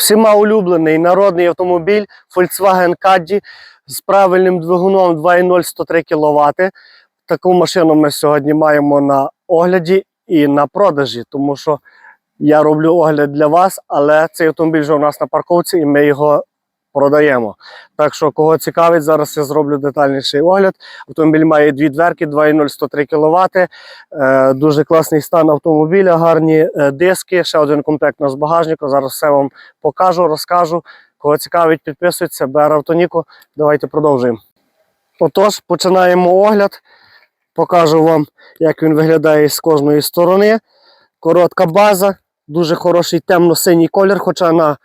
Всіма улюблений народний автомобіль Volkswagen Caddy з правильним двигуном 2.0 103 кВт. Таку машину ми сьогодні маємо на огляді і на продажі, тому що я роблю огляд для вас, але цей автомобіль вже у нас на парковці і ми його продаємо. Так що, кого цікавить, зараз я зроблю детальніший огляд. Автомобіль має дві дверки, 2.0 103 кВт. Дуже класний стан автомобіля, гарні е, диски, ще один комплект у нас багажника. Зараз все вам покажу, розкажу. Кого цікавить, підписуйтесь, БР Автоніко. Давайте продовжуємо. Отож, починаємо огляд. Покажу вам, як він виглядає з кожної сторони. Коротка база, дуже хороший темно-синій колір, хоча на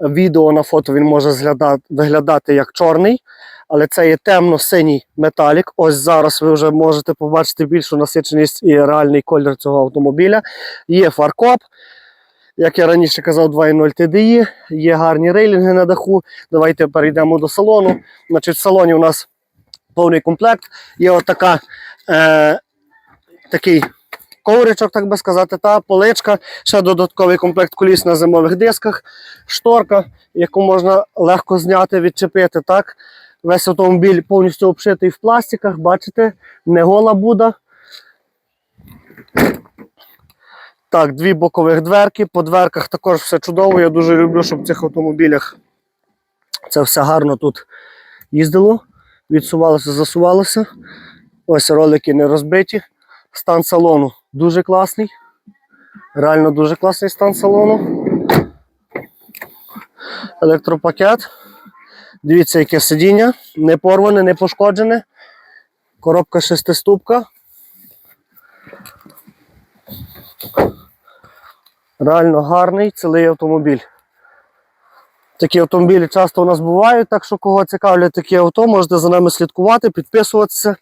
відео на фото він може виглядати як чорний. Але це є темно-синій металік. Ось зараз ви вже можете побачити більшу насиченість і реальний колір цього автомобіля. Є фаркоп, як я раніше казав, 2.0 TDI, є гарні рейлінги на даху. Давайте перейдемо до салону. Значить, в салоні у нас повний комплект. Є отака, е, такий ковричок, так би сказати, та поличка, ще додатковий комплект коліс на зимових дисках, шторка, яку можна легко зняти, відчепити. Так? Весь автомобіль повністю обшитий в пластиках, бачите, не гола буда. Так, дві бокових дверки. По дверках також все чудово. Я дуже люблю, щоб в цих автомобілях це все гарно тут їздило, відсувалося, засувалося. Ось ролики не розбиті. Стан салону дуже класний. Реально дуже класний стан салону. Електропакет. Дивіться, яке сидіння. Не порване, не пошкоджене. Коробка шестиступка. Реально гарний цілий автомобіль. Такі автомобілі часто у нас бувають, так що кого цікавлять такі авто, можете за нами слідкувати, підписуватися.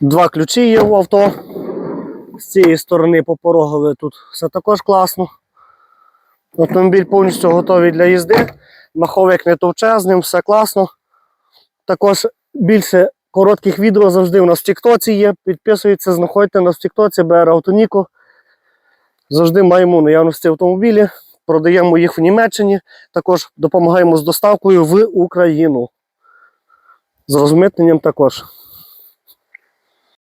Два ключі є в авто. З цієї сторони по порогові тут все також класно. Автомобіль повністю готовий для їзди. Маховик не товче, з ним все класно. Також більше коротких відео завжди у нас в Тіктоці є. Підписуйтесь, знаходьте нас в Тіктоці, БР Автоніко. Завжди маємо наявності автомобілі, продаємо їх в Німеччині, також допомагаємо з доставкою в Україну. З розмитненням також.